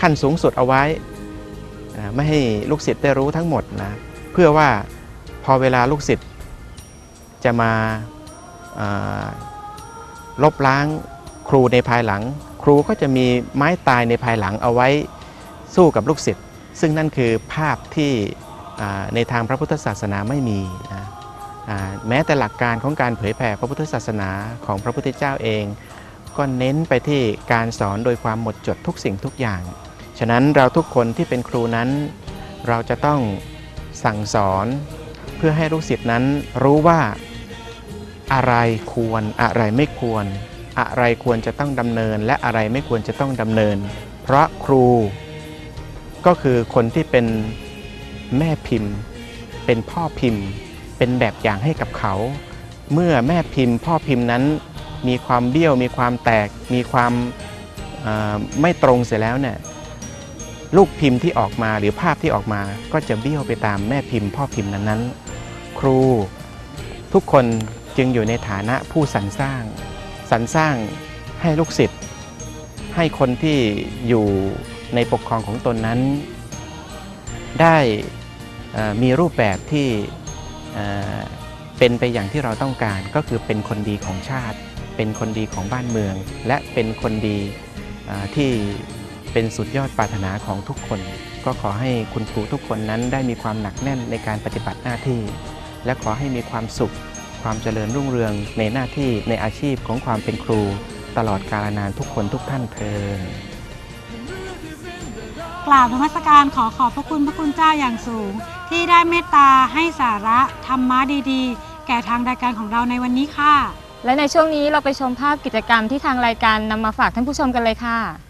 ขั้นสูงสุดเอาไว้ ไม่ให้ลูกศิษย์ได้รู้ทั้งหมดนะเพื่อว่าพอเวลาลูกศิษย์จะมาลบล้างครูในภายหลัง ครูก็จะมีไม้ตายในภายหลังเอาไว้สู้กับลูกศิษย์ซึ่งนั่นคือภาพที่ในทางพระพุทธศาสนาไม่มีนะแม้แต่หลักการของการเผยแผ่พระพุทธศาสนาของพระพุทธเจ้าเอง ก็เน้นไปที่การสอนโดยความหมดจดทุกสิ่งทุกอย่าง ฉะนั้นเราทุกคนที่เป็นครูนั้น เราจะต้องสั่งสอนเพื่อให้ลูกศิษย์นั้นรู้ว่าอะไรควรอะไรไม่ควร อะไรควรจะต้องดำเนิน และอะไรไม่ควรจะต้องดำเนิน เพราะครูก็คือคนที่เป็นแม่พิมพ์ เป็นพ่อพิมพ์ เป็นแบบอย่างให้กับเขา เมื่อแม่พิมพ์ พ่อพิมพ์นั้นมีความเบี้ยว มีความแตก มีความไม่ตรงเสียแล้วเนี่ย ลูกพิมพ์ที่ออกมาหรือภาพที่ออกมาก็จะเบี้ยวไปตามแม่พิมพ์ พ่อพิมพ์นั้นๆ ครู ทุกคนจึงอยู่ในฐานะผู้สรรสร้าง สรรสร้างให้ลูกศิษย์ ให้คนที่อยู่ในปกครองของตนนั้น ได้มีรูปแบบที่เป็นไปอย่างที่เราต้องการก็คือเป็นคนดีของชาติ เป็นคนดีของบ้านเมือง และเป็นคนดีที่ เป็นสุดยอดปรารถนาของทุกคน ก็ขอให้คุณครูทุกคนนั้นได้มีความหนักแน่นในการปฏิบัติหน้าที่ และขอให้มีความสุข ความเจริญรุ่งเรืองในหน้าที่ในอาชีพของความเป็นครู ตลอดกาลนานทุกคนทุกท่านเทินกราบนมัสการขอขอบพระคุณพระคุณเจ้าอย่างสูง ที่ได้เมตตาให้สาระธรรมะดีๆ แก่ทางรายการของเราในวันนี้ค่ะ และในช่วงนี้เราไปชมภาพกิจกรรมที่ทางรายการนำมาฝากท่านผู้ชมกันเลยค่ะจะ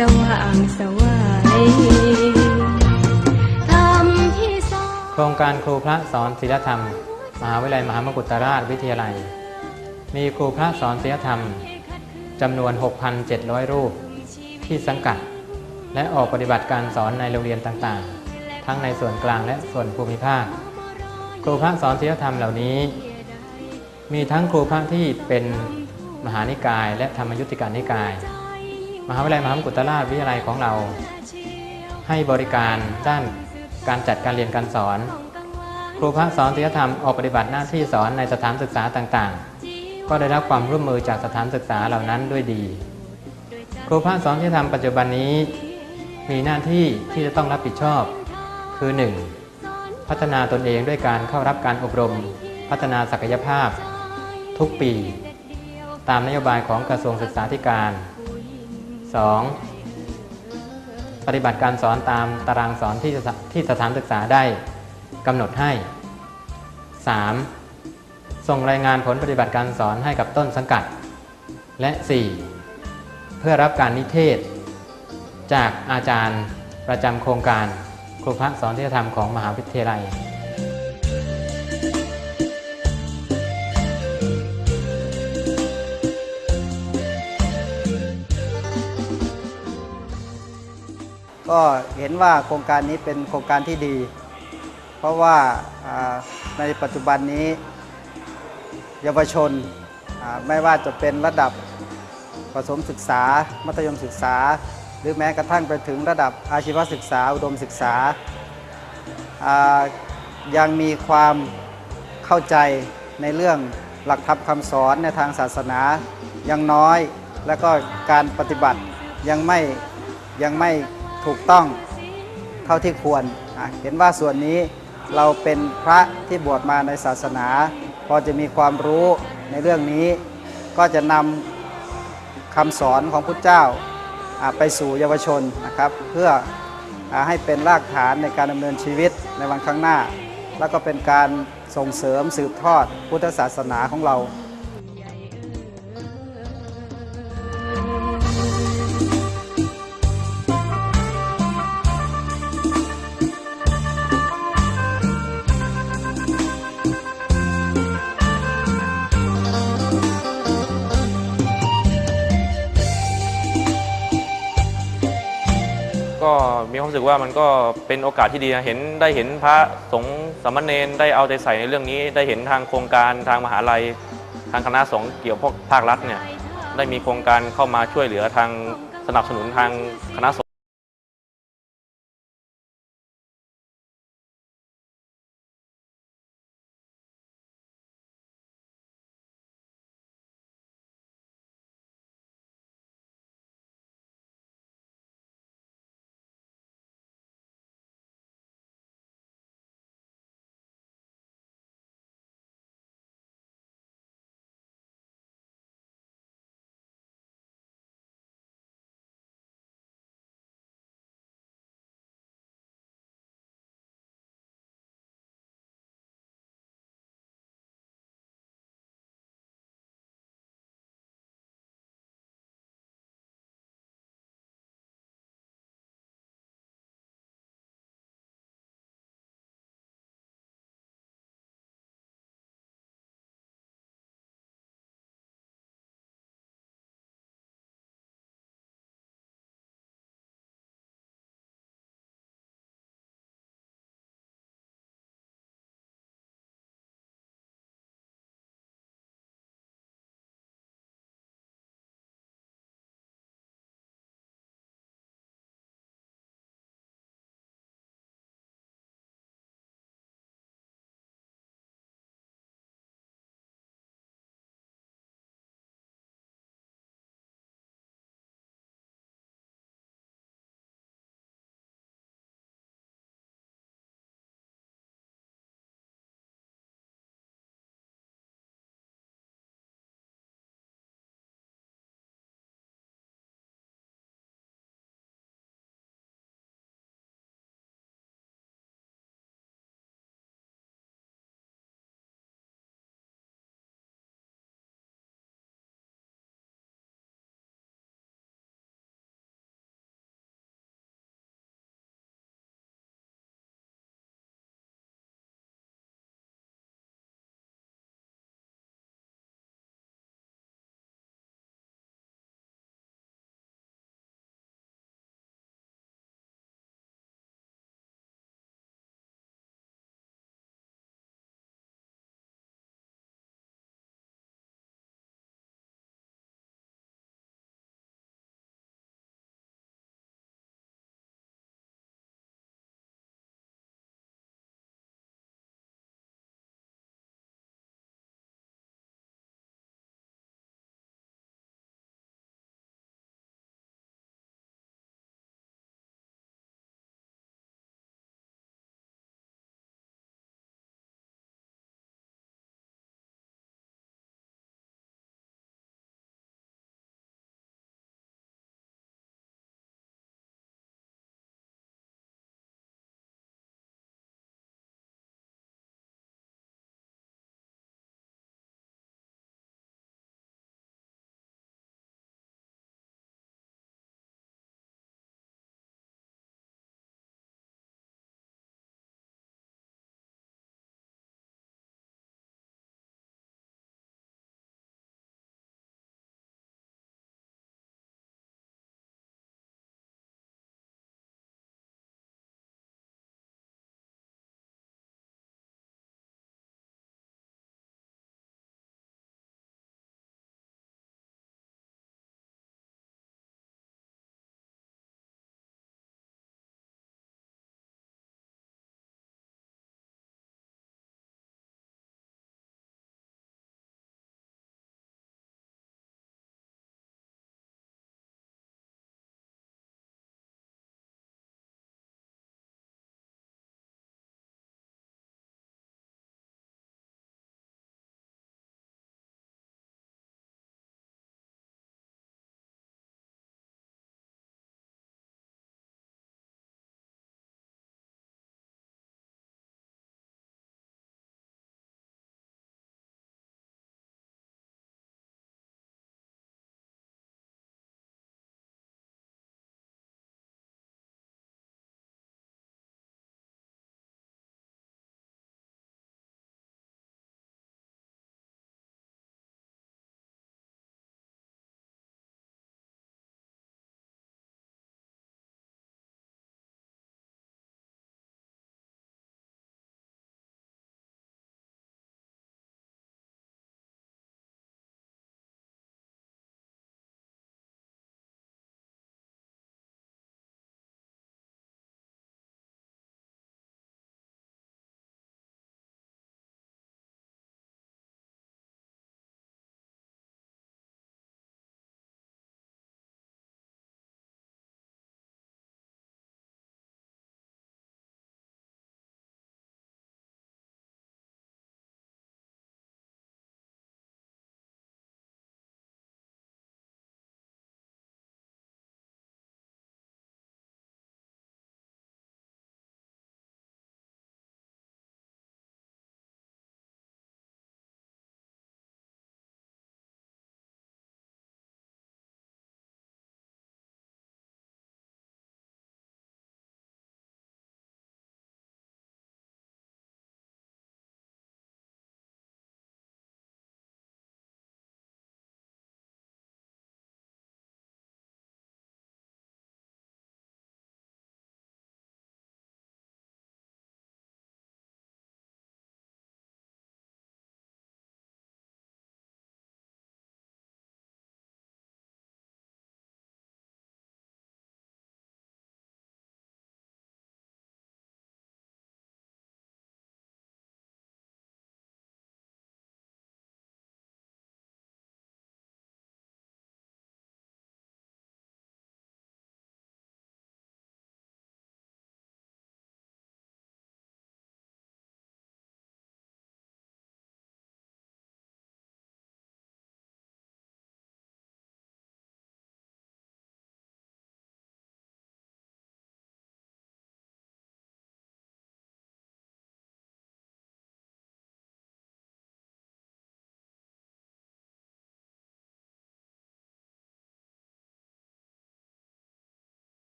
สว่างสวัยธรรมที่สอน โครงการครูพระสอนศิลธรรม มหาวิทยาลัยมหามกุฏราชวิทยาลัย มีครูพระสอนศิลธรรมจำนวน 6,700 รูปที่สังกัด และออกปฏิบัติการสอนในโรงเรียนต่างๆ ทั้งในส่วนกลางและส่วนภูมิภาค ครูพระสอนศิลธรรมเหล่านี้ มีทั้งครูพระที่เป็นมหานิกาย และธรรมยุติการนิกาย มหาวิทยาลัยมหามกุฏราชวิทยาลัยของเรา ให้บริการด้านการจัดการเรียนการสอน ครูพระสอนศิลธรรมออกปฏิบัติหน้าที่สอนในสถานศึกษาต่างๆ ก็ได้รับความร่วมมือจากสถานศึกษาเหล่านั้นด้วยดี ครูพระสอนศิลธรรมปัจจุบันนี้ มีหน้าที่ที่จะต้องรับผิดชอบ คือ 1. พัฒนาตนเองด้วยการเข้ารับการอบรม พัฒนาศักยภาพ ทุกปี ตามนโยบายของกระทรวงศึกษาธิการ 2. ฏิบัติการสอนตามตารางสอนที่ที่สถานศึกษาได้กำหนดให้ 3. ส่งรายงานผลปฏิบัติการสอนให้กับต้นสังกัด และ 4. เพื่อรับการนิเทศ จากอาจารย์ประจำโครงการครูพระสอนที่ธรรมของมหาวิทยาลัย ก็เห็นว่าโครงการนี้เป็นโครงการที่ดี เพราะว่าในปัจจุบันนี้ เยาวชนไม่ว่าจะเป็นระดับประถมศึกษา มัธยมศึกษา หรือแม้กระทั่งไปถึงระดับอาชีวศึกษา อุดมศึกษา ยังมีความเข้าใจในเรื่องหลักธรรมคำสอนในทางศาสนายังน้อย แล้วก็การปฏิบัติยังไม่ยังไม่ ถูกต้องเท่าที่ควร เห็นว่าส่วนนี้เราเป็นพระที่บวชมาในศาสนา พอจะมีความรู้ในเรื่องนี้ ก็จะนำคำสอนของพุทธเจ้าไปสู่เยาวชนนะครับ เพื่ออให้เป็นรากฐานในการดำเนินชีวิตในวันข้างหน้า แล้วก็เป็นการส่งเสริมสืบทอดพุทธศาสนาของเรา ความรู้สึกว่ามันก็เป็นโอกาสที่ดีนะเห็นได้เห็นพระสงฆ์สามเณรได้เอาใจใส่ในเรื่องนี้ ได้เห็นทางโครงการทางมหาลัย ทางคณะสงฆ์เกี่ยวพวกภาครัฐเนี่ยได้มีโครงการเข้ามาช่วยเหลือทางสนับสนุนทางคณะสงฆ์